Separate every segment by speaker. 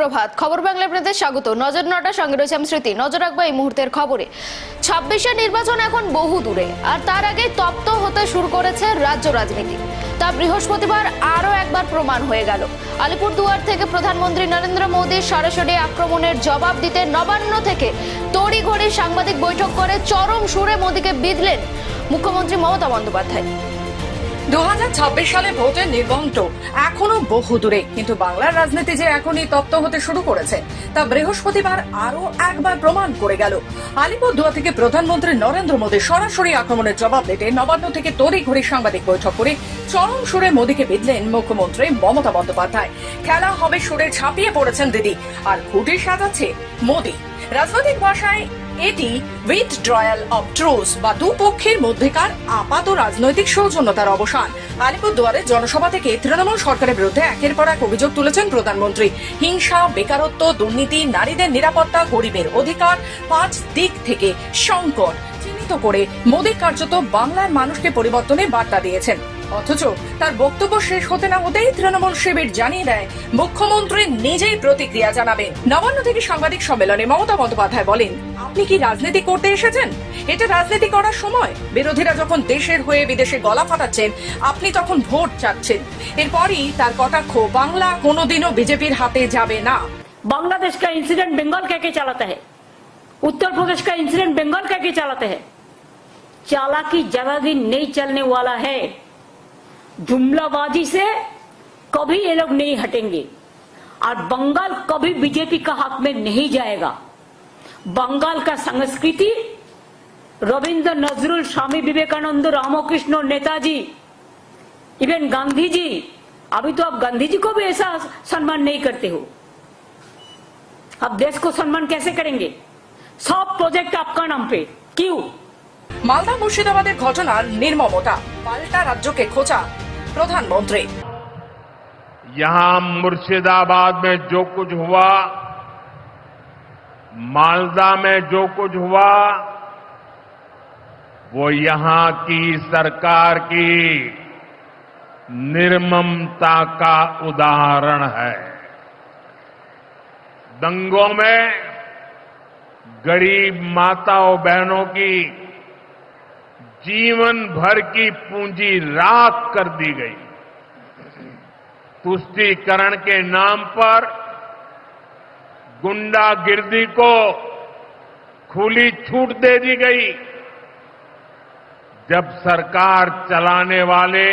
Speaker 1: সুপ্রভাত। খবর বাংলা আপনাদের স্বাগত। নজর নটা সঙ্গে রয়েছে আমি স্মৃতি। নজর রাখব এই মুহূর্তের খবরে। ছাব্বিশের নির্বাচন এখন বহু দূরে, আর তার আগে তপ্ত হতে শুরু করেছে রাজ্য রাজনীতি। তা বৃহস্পতিবার আরও একবার প্রমাণ হয়ে গেল। আলিপুরদুয়ার থেকে প্রধানমন্ত্রী নরেন্দ্র মোদীর সরাসরি আক্রমণের জবাব দিতে নবান্ন থেকে তড়িঘড়ি সাংবাদিক বৈঠক করে চরম সুরে মোদীকে বিঁধলেন মুখ্যমন্ত্রী মমতা বন্দ্যোপাধ্যায়।
Speaker 2: দু সালে ভোটের নির্ঘণ্ট এখনও বহু দূরে, কিন্তু বাংলার রাজনীতি যে এখনই তপ্ত হতে শুরু করেছে, তা বৃহস্পতিবার আরও একবার প্রমাণ করে গেল। আলিপুরদুয়ার থেকে প্রধানমন্ত্রী নরেন্দ্র মোদী সরাসরি আক্রমণের জবাব দিতে নবান্ন থেকে তড়িঘড়ি সাংবাদিক বৈঠক করে চরম সুরে মোদীকে বিধলেন মুখ্যমন্ত্রী মমতা বন্দ্যোপাধ্যায়। খেলা হবে সুরে ছাপিয়ে পড়েছেন দিদি, আর খুঁটি সাজাচ্ছে মোদী। রাজনৈতিক ভাষায় এটি উইথড্রয়াল অব ট্রুস বা দুপক্ষের মধ্যেকার আপাত রাজনৈতিক সৌজন্যতার অবসান। আলিপুরদুয়ারের জনসভা থেকে তৃণমূল সরকারের বিরুদ্ধে একের পর এক অভিযোগ তুলেছেন প্রধানমন্ত্রী। হিংসা, বেকারত্ব, দুর্নীতি, নারীদের নিরাপত্তা, গরিবের অধিকার, পাঁচ দিক থেকে সংকট। চিহ্নিত করে মোদী কার্যত বাংলার মানুষকে পরিবর্তনের বার্তা দিয়েছেন। অথচ তার বক্তব্য শেষ হতে না হতেই তৃণমূল শিবির জানিয়ে দেয় মুখ্যমন্ত্রী নিজেই প্রতিক্রিয়া জানাবেন নবান্ন থেকে সাংবাদিক সম্মেলনে মমতা বন্দ্যোপাধ্যায় বলেন আপনি কি রাজনীতি করতে এসেছেন এটা রাজনীতি করার সময় বিরোধীরা যখন দেশের হয়ে বিদেশে গলা ফাটাচ্ছেন আপনি তখন ভোট চাচ্ছেন এরপরই তার কটাক্ষ বাংলা কোনোদিনও বিজেপির হাতে যাবে না
Speaker 3: बांग्लादेश का इंसिडेंट बंगाल कह के चलाता है उत्तर प्रदेश का इंसिडेंट बंगाल कह के चलाते हैं चालाकी ज्यादा दिन नहीं चलने वाला है जुमलाबाजी से कभी ये लोग नहीं हटेंगे और बंगाल कभी बीजेपी का हाथ में नहीं जाएगा बंगाल का संस्कृति रविंद्र नजरुल स्वामी विवेकानंद रामकृष्ण नेताजी इवन गांधी जी अभी तो आप गांधी जी को भी ऐसा सम्मान नहीं करते हो आप देश को सम्मान कैसे करेंगे सब प्रोजेक्ट आपका नाम पे क्यों
Speaker 2: মালদা মুর্শিদাবাদের ঘটনার নির্মমতা পাল্টা রাজ্যকে খোঁচা प्रधानमंत्री।
Speaker 4: यहाँ मुर्शिदाबाद में जो कुछ हुआ, मालदा में जो कुछ हुआ, वो यहाँ की सरकार की निर्ममता का उदाहरण है। दंगों में गरीब माताओं बहनों की जीवन भर की पूंजी राख कर दी गई। तुष्टीकरण के नाम पर गुंडागिर्दी को खुली छूट दे दी गई। जब सरकार चलाने वाले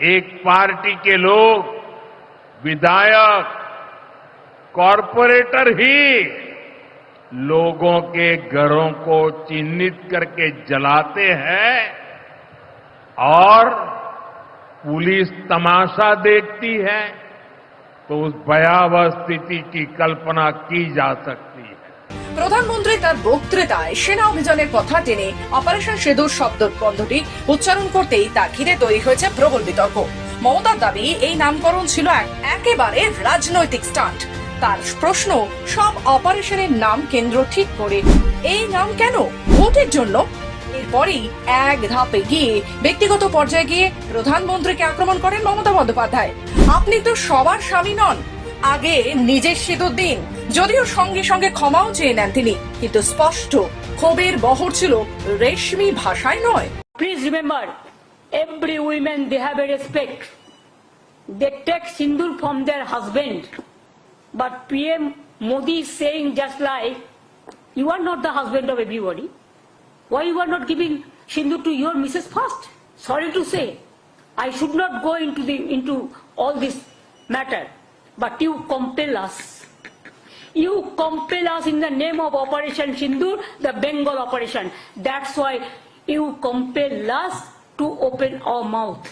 Speaker 4: एक पार्टी के लोग, विधायक, कॉरपोरेटर ही लोगों के घरों को चिन्हित करके जलाते हैं और पुलिस तमाशा देखती है तो उस भयावह स्थिति की कल्पना की जा सकती है
Speaker 2: প্রধানমন্ত্রী তার বক্তৃতায় সেনা অভিযানের কথা টেনে অপারেশন সেতুর শব্দ বন্ধটি উচ্চারণ করতেই তা ঘিরে তৈরি হয়েছে প্রবল বিতর্ক মমতার দাবি এই নামকরণ ছিল এক একেবারে রাজনৈতিক স্টান্ট তার প্রশ্ন সব অপারেশনের নাম কেন্দ্র ঠিক করে এই নাম কেন? ভোটের জন্য? এরপরেই এক ধাপে গিয়ে ব্যক্তিগত পর্যায়ে গিয়ে প্রধানমন্ত্রীকে আক্রমণ করেন মমতা বন্দ্যোপাধ্যায়। আপনি তো সবার স্বামী নন। আগে নিজের সিঁদুর দিন যদিও সঙ্গে সঙ্গে ক্ষমাও চেয়ে নেন তিনি। কিন্তু স্পষ্ট ক্ষোভের বহর ছিল রেশমি ভাষায় নয়।
Speaker 3: Please remember, every women they have a respect. They take sindur from their husband. But PM Modi is saying just like, you are not the husband of everybody. Why you are not giving sindur to your Mrs. first? Sorry to say, I should not go into the into all this matter. But you compel us. You compel us in the name of Operation Sindur, the Bengal operation. That's why you compel us to open our mouth.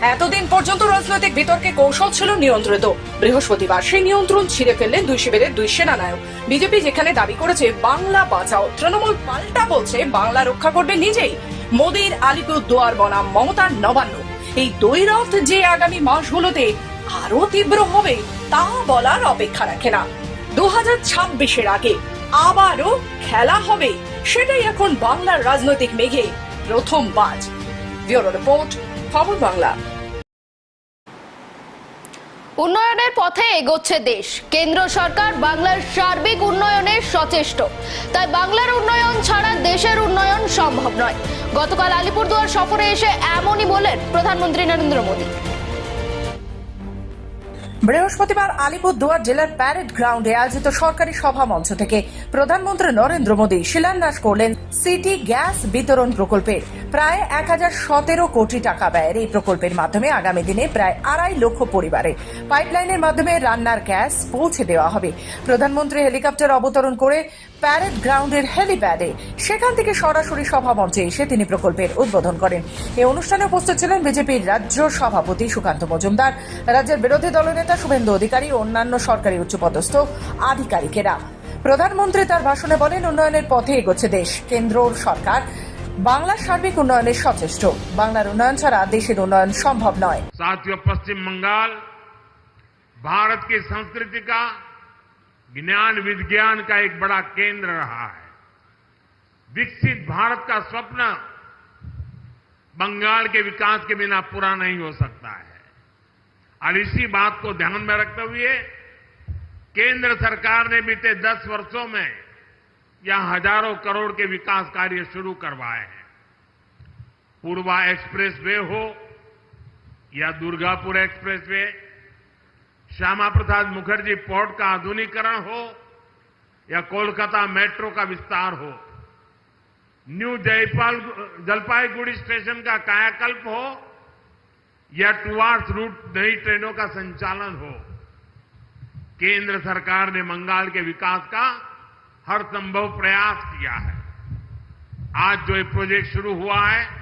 Speaker 2: এতদিন পর্যন্ত রাজনৈতিক বিতর্কে কৌশল ছিল নিয়ন্ত্রিত। বৃহস্পতিবার সেই নিয়ন্ত্রণ ছিঁড়ে ফেললেন দুই শিবিরের দুই সেনানায়ক। বিজেপি যেখানে দাবি করেছে, বাংলা বাঁচাও। তৃণমূল পাল্টা বলছে, বাংলা রক্ষা করবে নিজেই। মোদীর আলিপুর দুয়ার বনাম মমতার নবান্ন। এই দ্বৈরথ যে আগামী মাসগুলোতে আরও তীব্র হবে, তা বলার অপেক্ষা রাখে না। দু হাজার ছাব্বিশের আগে আবারও খেলা হবে, সেটাই এখন বাংলার রাজনৈতিক মেঘে প্রথম বাজ। ব্যুরো রিপোর্ট খবর বাংলা।
Speaker 1: উন্নয়নের পথে এগোচ্ছে দেশ। কেন্দ্র সরকার বাংলার সার্বিক উন্নয়নে সচেষ্ট। তাই বাংলার উন্নয়ন ছাড়া দেশের উন্নয়ন সম্ভব নয়। গতকাল আলিপুরদুয়ার সফরে এসে এমনই বলেন প্রধানমন্ত্রী নরেন্দ্র মোদী।
Speaker 2: বৃহস্পতিবার আলিপুরদুয়ার জেলার প্যারেড গ্রাউন্ডে আয়োজিত সরকারি সভা মঞ্চ থেকে প্রধানমন্ত্রী নরেন্দ্র মোদী শিলান্যাস করলেন সিটি গ্যাস বিতরণ প্রকল্পের। প্রায় এক হাজার সতেরো কোটি টাকা ব্যয়ের এই প্রকল্পের মাধ্যমে আগামী দিনে প্রায় আড়াই লক্ষ পরিবারে পাইপলাইনের মাধ্যমে রান্নার গ্যাস পৌঁছে দেওয়া হবে। প্রধানমন্ত্রী হেলিকপ্টার অবতরণ করে প্যারেড গ্রাউন্ডের হেলিপ্যাডে সেখান থেকে সরাসরি সভা মঞ্চে এসে তিনি প্রকল্পের উদ্বোধন করেন। এই অনুষ্ঠানে উপস্থিত ছিলেন বিজেপির রাজ্য সভাপতি সুকান্ত মজুমদার। রাজ্যের বিরোধী দলনেতা শুভেন্দু অধিকারী ও অন্যান্য সরকারি উচ্চপদস্থ আধিকারিকেরা প্রধানমন্ত্রী তার ভাষণে বলেন উন্নয়নের পথে এগোচ্ছে দেশ কেন্দ্র সরকার বাংলার সার্বিক উন্নয়নে সচেষ্ট বাংলার উন্নয়ন ছাড়া দেশের উন্নয়ন সম্ভব নয়
Speaker 4: साथियों पश्चिम बंगाल भारत की संस्कृति का ज्ञान विज्ञान का एक बड़ा केंद्र रहा है विकसित भारत का स्वप्न बंगाल के विकास के बिना पूरा नहीं हो सकता है और इसी बात को ध्यान में रखते हुए केंद्र सरकार ने बीते दस वर्षों में यहाँ हज़ारों करोड़ के विकास कार्य शुरू करवाए हैं। पूर्वा एक्सप्रेस वे हो या दुर्गापुर एक्सप्रेसवे, श्यामा प्रसाद मुखर्जी पोर्ट का आधुनिकरण हो या कोलकाता मेट्रो का विस्तार हो, न्यू जयपाल, जलपाईगुड़ी स्टेशन का कायाकल्प हो या टू आर्स रूट नई ट्रेनों का संचालन हो। केंद्र सरकार ने बंगाल के विकास का हर संभव प्रयास किया है। आज जो ये प्रोजेक्ट शुरू हुआ है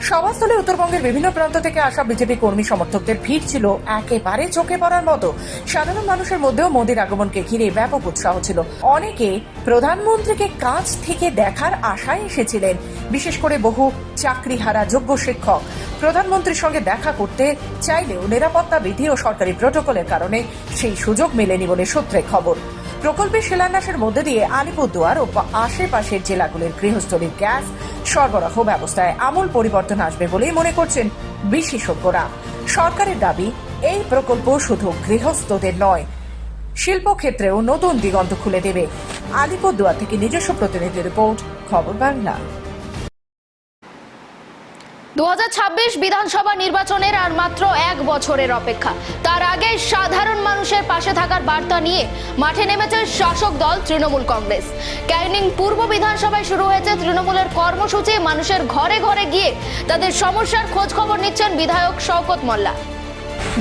Speaker 2: সভাস্থলে উত্তরবঙ্গের বিভিন্ন প্রান্ত থেকে আসা বিজেপি কর্মী সমর্থকদের ভিড় ছিল একেবারে চোখে পড়ার মতো। সাধারণ মানুষের মধ্যেও মোদীর আগমনকে ঘিরে ব্যাপক উৎসাহ ছিল। অনেকে প্রধানমন্ত্রীকে কাছ থেকে দেখার আশায় এসেছিলেন। বিশেষ করে বহু চাকরিহারা যোগ্য শিক্ষক। প্রধানমন্ত্রীর সঙ্গে দেখা করতে চাইলেও নিরাপত্তা বিধি ও সরকারি প্রোটোকলের কারণে সেই সুযোগ মেলেনি বলে সূত্রে খবর। প্রকল্পের শিলান্যাসের মধ্যে দিয়ে আলিপুরদুয়ার ও আশেপাশের জেলাগুলির গৃহস্থলীর গ্যাস সরবরাহ ব্যবস্থায় আমূল পরিবর্তন আসবে বলেই মনে করছেন বিশেষজ্ঞরা। সরকারের দাবি, এই প্রকল্প শুধু গৃহস্থদের নয়, শিল্পক্ষেত্রেও নতুন দিগন্ত খুলে দেবে। আলিপুরদুয়ার থেকে নিজস্ব প্রতিনিধি রিপোর্ট, খবর বাংলা।
Speaker 1: দু হাজার ছাব্বিশ বিধানসভা নির্বাচনের আর মাত্র এক বছরের অপেক্ষা। তার আগে সাধারণ মানুষের পাশে থাকার বার্তা নিয়ে মাঠে নেমেছে শাসক দল তৃণমূল কংগ্রেস। ক্যানিং পূর্ব বিধানসভায় শুরু হয়েছে তৃণমূলের কর্মসূচি। মানুষের ঘরে ঘরে গিয়ে তাদের সমস্যার খোঁজ খবর নিচ্ছেন বিধায়ক শওকত মোল্লা।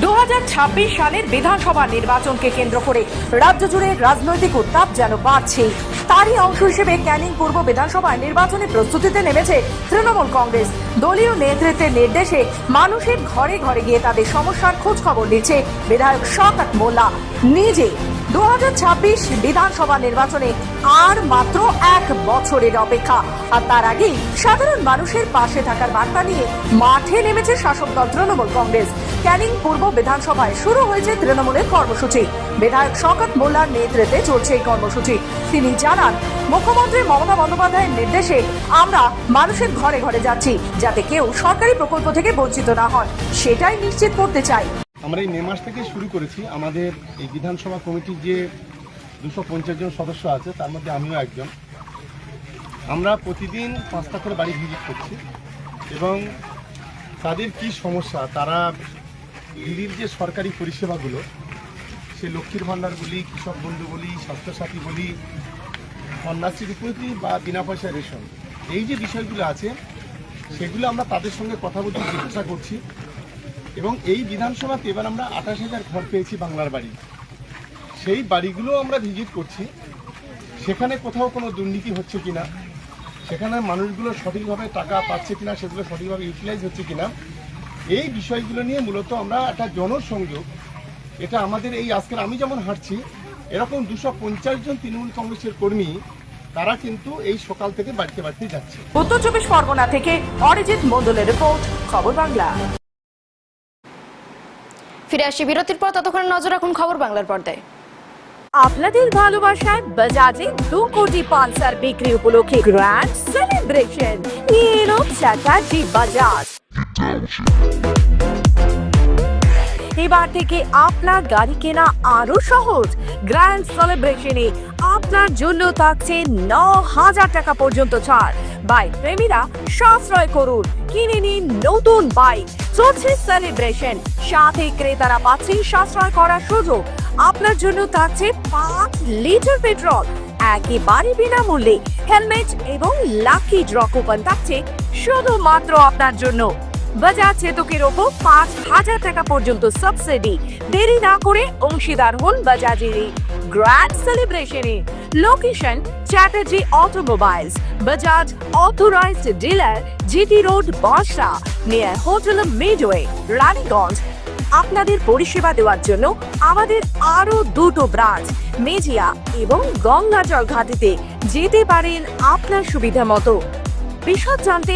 Speaker 2: দু হাজার ছাব্বিশ সালের বিধানসভা নির্বাচনকে কেন্দ্র করে রাজ্য জুড়ে রাজনৈতিক উত্তাপ যেন বাড়ছে। তারই অংশ হিসেবে ক্যানিং পূর্ব বিধানসভায় নির্বাচনী প্রস্তুতিতে নেমেছে তৃণমূল কংগ্রেস। দলীয় নেতৃত্বের নির্দেশে মানুষের ঘরে ঘরে গিয়ে তাদের সমস্যার খোঁজ খবর দিচ্ছে বিধায়ক শওকত মোল্লা। নিজে দু বিধানসভা নির্বাচনে আর মাত্র এক বছরের অপেক্ষা। আর তার আগেই সাধারণ মানুষের পাশে থাকার বার্তা নিয়ে মাঠে নেমেছে শাসক দল তৃণমূল কংগ্রেস। ক্যানিং পূর্ব বিধানসভায় শুরু হয়েছে তৃণমূলের কর্মসূচি। বিধায়ক শওকত মোল্লার নেতৃত্বে চলছে এই কর্মসূচি। তিনি জানান, মুখ্যমন্ত্রী মমতা বন্দ্যোপাধ্যায়ের নির্দেশে আমরা মানুষের ঘরে ঘরে যাচ্ছি, যাতে কেউ সরকারি প্রকল্প থেকে বঞ্চিত না হন। সেটাই নিশ্চিত করতে চাই।
Speaker 5: আমরা এই মে মাস থেকে শুরু করেছি। আমাদের এই বিধানসভা কমিটির যে দুশো পঞ্চাশ জন সদস্য আছে, তার মধ্যে আমিও একজন। আমরা প্রতিদিন পাঁচটা করে বাড়ি ভিজিট করছি এবং তাদের কি সমস্যা, তারা দিদির যে সরকারি পরিষেবাগুলো সে লক্ষ্মীর ভাণ্ডার বলি, কৃষক বন্ধু বলি, স্বাস্থ্যসাথী বলি, কন্যাশ্রী রূপশ্রী বা বিনা পয়সা রেশন, এই যে বিষয়গুলো আছে, সেগুলো আমরা তাদের সঙ্গে কথা বলতে জিজ্ঞাসা করছি। এবং এই বিধানসভাতে এবার আমরা আঠাশ হাজার ঘর পেয়েছি বাংলার বাড়ি। সেই বাড়িগুলো আমরা ভিজিট করছি। সেখানে কোথাও কোনো দুর্নীতি হচ্ছে কিনা সেখানে মানুষগুলো সঠিকভাবে টাকা পাচ্ছে কিনা, সেগুলো সঠিকভাবে ইউটিলাইজ হচ্ছে কিনা, এই বিষয়গুলো নিয়ে মূলত আমরা একটা জনসংযোগ। এটা আমাদের এই আজকের আমি যেমন হাঁটছি, এরকম দুশো পঞ্চাশ জন তৃণমূল কংগ্রেসের কর্মী, তারা কিন্তু এই সকাল থেকে বাড়িতে বাড়িতে যাচ্ছে।
Speaker 2: উত্তর চব্বিশ পরগনা থেকে অরিজিৎ মন্ডলের রিপোর্ট, খবর বাংলা।
Speaker 1: ফিরে আসি বিরতির পর, ততক্ষণ নজর রাখুন খবর বাংলার পর্দায়।
Speaker 6: আপনাদের ভালোবাসায় বাজাজে দু কোটি পালসার বিক্রি উপলক্ষে গ্র্যান্ড সেলিব্রেশন নিয়ে এলো চ্যাটার্জি বাজাজ। এবার থেকে আপনার গাড়ি কেনা আরও সহজ। গ্র্যান্ড সেলিব্রেশনে আপনার জন্য থাকছে ন হাজার টাকা পর্যন্ত ছাড়। বাই প্রেমীরা সাশ্রয় করুন। কিনে নিন নতুন বাইক। চলছে সেলিব্রেশন সাথে ক্রেতারা পাচ্ছেন সাশ্রয় করার সুযোগ। আপনার জন্য থাকছে পাঁচ লিটার পেট্রোল। একেবারে বিনামূল্যে। হেলমেট এবং লাকি ড্র কুপন থাকছে শুধুমাত্র আপনার জন্য। বাজাজ চেতকের ওপর পাঁচ হাজার টাকা পর্যন্ত সাবসিডি দেরি না করে অংশীদার হন বাজাজের grand সেলিব্রেশনে location Chatterjee automobiles Bajaj authorized dealer GT road বাসা নিয়ার হোটেল মিডওয়ে রানীগঞ্জ আপনাদের পরিষেবা দেওয়ার জন্য আমাদের আরও দুটো ব্রাঞ্চ মেজিয়া এবং গঙ্গাজল ঘাটিতে যেতে পারেন আপনার সুবিধা মতো। বিশদ জানতে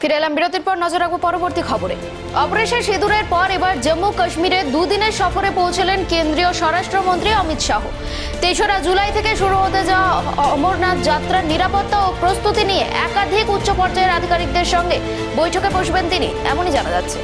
Speaker 1: ফিরে এলাম বিরতির পর নজর রাখব পরবর্তী খবরে। অপারেশন সিঁদুরের পর এবার জম্মু কাশ্মীরে দুদিনের সফরে পৌঁছলেন কেন্দ্রীয় স্বরাষ্ট্রমন্ত্রী অমিত শাহ। তেসরা জুলাই থেকে শুরু হতে যাওয়া অমরনাথ যাত্রার নিরাপত্তা ও প্রস্তুতি নিয়ে একাধিক উচ্চ পর্যায়ের আধিকারিকদের সঙ্গে বৈঠকে বসবেন তিনি, এমনই জানা যাচ্ছে।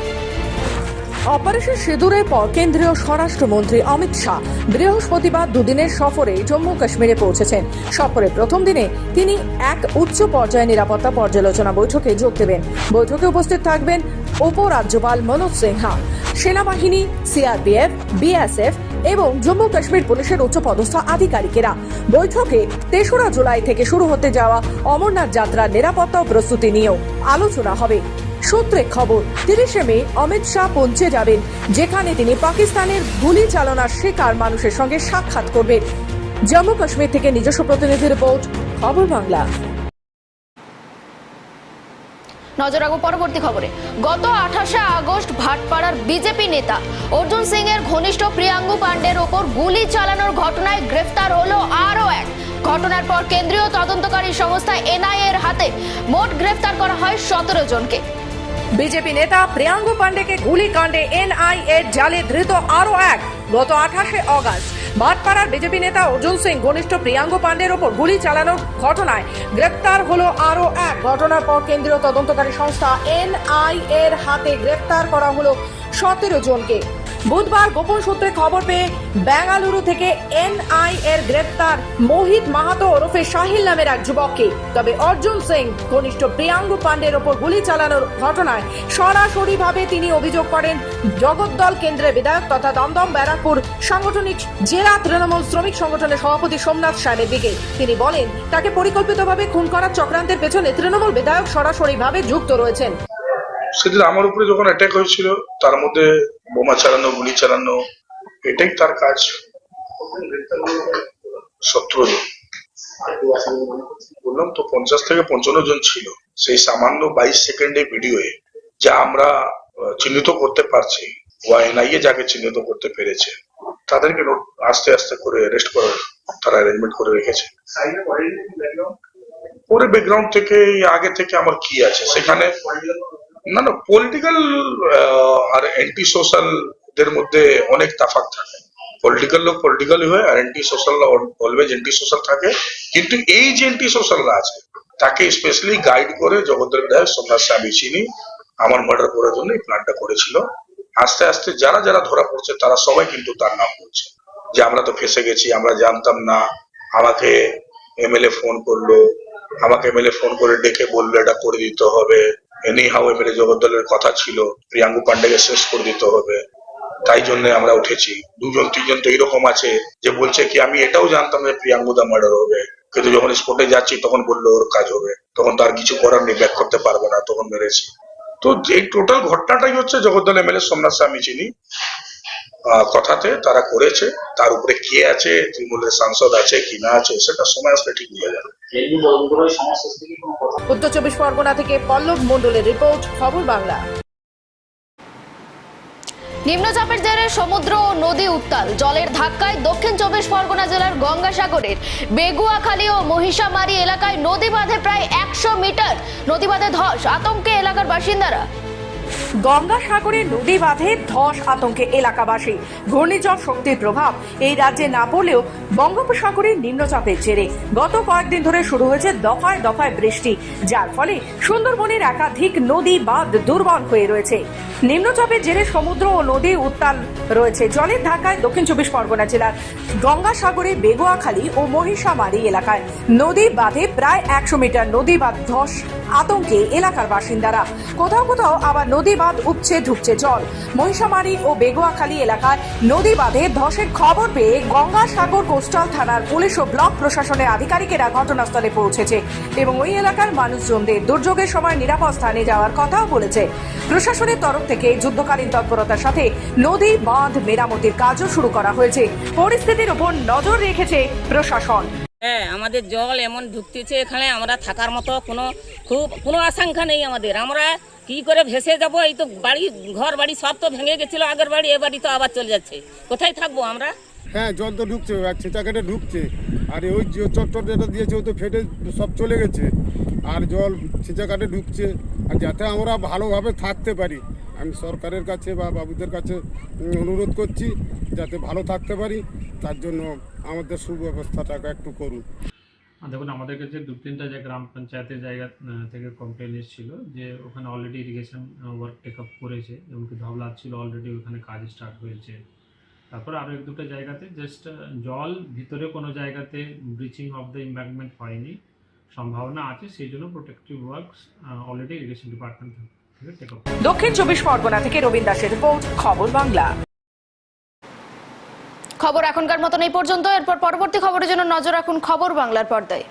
Speaker 2: অপারেশন সিঁদুরের পর কেন্দ্রীয় স্বরাষ্ট্রমন্ত্রী অমিত শাহ বৃহস্পতিবার দুদিনের সফরে জম্মু কাশ্মীরে পৌঁছেছেন। সফরের প্রথম দিনে তিনি এক উচ্চ পর্যায়ে নিরাপত্তা পর্যালোচনা বৈঠকে যোগ দেবেন। বৈঠকে উপস্থিত থাকবেন উপরাজ্যপাল মনোজ সিনহা, সেনাবাহিনী, সিআরপিএফ, বিএসএফ এবং জম্মু কাশ্মীর পুলিশের উচ্চপদস্থ আধিকারিকেরা। বৈঠকে তেসরা জুলাই থেকে শুরু হতে যাওয়া অমরনাথ যাত্রার নিরাপত্তা ও প্রস্তুতি নিয়েও আলোচনা হবে। সূত্রে খবর, তিরিশে মে অমিত শাহ পৌঁছে যাবেন, যেখানে তিনি পাকিস্তানের গুলি চালনার শিকার মানুষের সঙ্গে সাক্ষাৎ করবেন। জম্মু কাশ্মীর থেকে নিজস্ব প্রতিনিধি রিপোর্ট, খবর বাংলা।
Speaker 1: নজর রাখব পরবর্তী খবরে। গত আঠাশে আগস্ট ভাটপাড়ার বিজেপি নেতা অর্জুন সিং এর ঘনিষ্ঠ প্রিয়াঙ্গু পান্ডের ওপর গুলি চালানোর ঘটনায় গ্রেফতার হলো আরও এক। ঘটনার পর কেন্দ্রীয় তদন্তকারী সংস্থা এনআইএ এর হাতে মোট গ্রেফতার করা হয় সতেরো জনকে।
Speaker 2: বিজেপি নেতা প্রিয়াঙ্গু পান্ডেকে গুলিকাণ্ডে এনআইএ জালে ধৃত আরও এক গত আঠাশে অগাস্ট। ভাটপাড়ার বিজেপি নেতা অর্জুন সিং, ঘনিষ্ঠ প্রিয়াঙ্গু পান্ডের ওপর গুলি চালানোর ঘটনায় গ্রেপ্তার হলো আরও এক। ঘটনার পর কেন্দ্রীয় তদন্তকারী সংস্থা এনআইএর এর হাতে গ্রেপ্তার করা হলো সতেরো জনকে। বুধবার গোপন সূত্রে খবর পেয়ে বেঙ্গালুরু থেকে এনআই এর গ্রেপ্তার মোহিত মাহাতো ওরফে সাহিল নামের এক যুবককে। তবে অর্জুন সিং, ঘনিষ্ঠ প্রিয়াঙ্গ পান্ডের ওপর গুলি চালানোর ঘটনায় সরাসরিভাবে তিনি অভিযোগ করেন জগদ্দল কেন্দ্রের বিধায়ক তথা দমদম ব্যারাকপুর সাংগঠনিক জেলা তৃণমূল শ্রমিক সংগঠনের সভাপতি সোমনাথ সাহেবের দিকে। তিনি বলেন, তাকে পরিকল্পিতভাবে খুন করার চক্রান্তের পেছনে তৃণমূল বিধায়ক সরাসরিভাবে যুক্ত রয়েছেন।
Speaker 7: সেদিন আমার উপরে যখন অ্যাটাক হয়েছিল, তার মধ্যে বোমা চালানো, গুলি চালানো, এটাই তার কাজ। সতেরো জন বললাম তো, পঞ্চাশ থেকে পঞ্চান্ন জন ছিল। সেই সামান্য বাইশ সেকেন্ডে ভিডিওয়ে যা আমরা চিহ্নিত করতে পারছি ওয়া এনআইএ যাকে চিহ্নিত করতে পেরেছে, তাদেরকে আস্তে আস্তে করে অ্যারেস্ট করার তারা অ্যারেঞ্জমেন্ট করে রেখেছে। পরে ব্যাকগ্রাউন্ড থেকে, আগে থেকে আমার কি আছে? সেখানে না না পলিটিক্যাল আর অ্যান্টি সোশ্যাল দের মধ্যে অনেক তাফাক থাকে। পলিটিক্যাল লোক পলিটিক্যালি হয় আর anti social always anti social থাকে। কিন্তু এই যে অ্যান্টি সোশ্যালরা আছে, তাকে স্পেশালি গাইড করে জগদ্দল বিধায়ক সোমনাথ স্বামী চিনি আমার মার্ডার করার জন্য এই প্ল্যানটা করেছিল। আস্তে আস্তে যারা যারা ধরা পড়ছে, তারা সবাই কিন্তু তার নাম বলছে। যে আমরা তো ফেসে গেছি, আমরা জানতাম না, আমাকে এমএলএ ফোন করল, আমাকে এমএলএ ফোন করে ডেকে বলল এটা করে দিতে হবে। এনি হাউ এমএলএ জগদ্দলের কথা ছিল। প্রিয়াঙ্গু পান্ডেকে শেষ করে দিতে হবে। তাই জন্য আমরা উঠেছি। দুজন, তিনজন তো এরকম আছে যে বলছে কি, আমি এটাও জানতাম যে প্রিয়াঙ্গুদা মার্ডার হবে। কিন্তু যখন স্পোর্টে যাচ্ছি, তখন বলল ওর কাজ হবে। তখন তার কিছু করার নেই ব্যাক করতে পারব না, তখন মেরেছি। তো এই টোটাল ঘটনাটাই হচ্ছে জগদ্দল এমএলএ সোমনাথ স্বামী চিনি কথাতে তারা করেছে তার উপরে কে আছে তৃণমূলের সাংসদ আছে কি না আছে সেটা সময় আসলে ঠিক হয়ে যাবে।
Speaker 2: উত্তর চব্বিশ পরগনা থেকে পল্লব মন্ডলের রিপোর্ট খবর বাংলা।
Speaker 1: নিম্নচাপের জেরে সমুদ্র ও নদী উত্তাল। জলের ধাক্কায় দক্ষিণ চব্বিশ পরগনা জেলার গঙ্গাসাগরের বেগুয়াখালী ও মহিষামারী এলাকায় নদী বাঁধে প্রায় একশো মিটার। নদী বাঁধে ধস আতঙ্কে এলাকার বাসিন্দারা
Speaker 2: গঙ্গাসাগরে নদী বাঁধে ধস আতঙ্কে এলাকাবাসী। ঘূর্ণিঝড় শক্তির প্রভাব এই রাজ্যে না পড়লেও বঙ্গোপসাগরের নিম্নচাপের জেরে গত কয়েকদিন ধরে শুরু হয়েছে দফায় দফায় বৃষ্টি, যার ফলে সুন্দরবনের একাধিক নদী বাঁধ দুর্বল হয়ে রয়েছে। নিম্নচাপের জেরে সমুদ্র ও নদী উত্তাল রয়েছে। জলের ধাক্কায় দক্ষিণ চব্বিশ পরগনা জেলার গঙ্গাসাগরে, বেগুয়াখালী ও মহিষামারি এলাকায় নদী বাঁধে প্রায় একশো মিটার নদী বাঁধ ধস আতঙ্কে এলাকার বাসিন্দারা। কোথাও কোথাও আবার নদী বাঁধ উপচে ঢুকছে জল। মহিষামারী ও বেগুয়াখালী এলাকায় নদী বাঁধে ধসের খবর পেয়ে গঙ্গাসাগর কোস্টাল থানার পুলিশ ও ব্লক প্রশাসনের আধিকারিকেরা ঘটনাস্থলে পৌঁছেছে এবং ওই এলাকার মানুষজনদের দুর্যোগের সময় নিরাপদ স্থানে যাওয়ার কথাও বলেছে। প্রশাসনের তরফ থেকে যুদ্ধকালীন তৎপরতার সাথে নদী বাঁধ মেরামতির কাজও শুরু করা হয়েছে। পরিস্থিতির উপর নজর রেখেছে প্রশাসন।
Speaker 8: হ্যাঁ আমাদের জল এমন ঢুকতেছে এখানে, আমরা থাকার মতো কোনো খুব, কোনো আশঙ্কা নেই আমাদের। আমরা কি করে ভেসে যাব? এই তো বাড়ি, ঘর, বাড়ি সব তো ভেঙে গেছিল, আগের বাড়ি, এ বাড়ি তো আবার চলে যাচ্ছে। কোথায় থাকব আমরা?
Speaker 9: হ্যাঁ জল তো ঢুকছে কেটে ঢুকছে। আর ওই চট্টর যেটা দিয়েছে, ও তো ফেটে সব চলে গেছে। আর জল ছেঁচা কাটে ঢুকছে। আর যাতে আমরা ভালোভাবে থাকতে পারি, আমি সরকারের কাছে বা বাবুদের কাছে অনুরোধ করছি যাতে ভালো থাকতে পারি। তার জন্য আমাদের সুব্যবস্থাটাকে একটু করুন।
Speaker 10: দেখুন, আমাদের কাছে দু তিনটা যে গ্রাম পঞ্চায়েতের জায়গা থেকে কমপ্লেন এসেছিল যে ওখানে already irrigation work take up করেছে এমনকি ধবলা ছিল অলরেডি ওখানে কাজ স্টার্ট হয়েছে। তারপরে আরও এক দুটো জায়গাতে জাস্ট জল ভিতরে কোনো জায়গাতে ব্রিচিং অফ দ্য ইম্প্যাক্টমেন্ট হয়নি। সম্ভাবনা আছে সেই জন্য protective works already irrigation department থেকে
Speaker 2: দক্ষিণ চব্বিশ পরগনা থেকে রবীন দাসের রিপোর্ট খবর বাংলা।
Speaker 1: খবর এখনকার মতন এই পর্যন্ত এরপর পরবর্তী খবরের জন্য নজর রাখুন খবর বাংলার পর্দায়।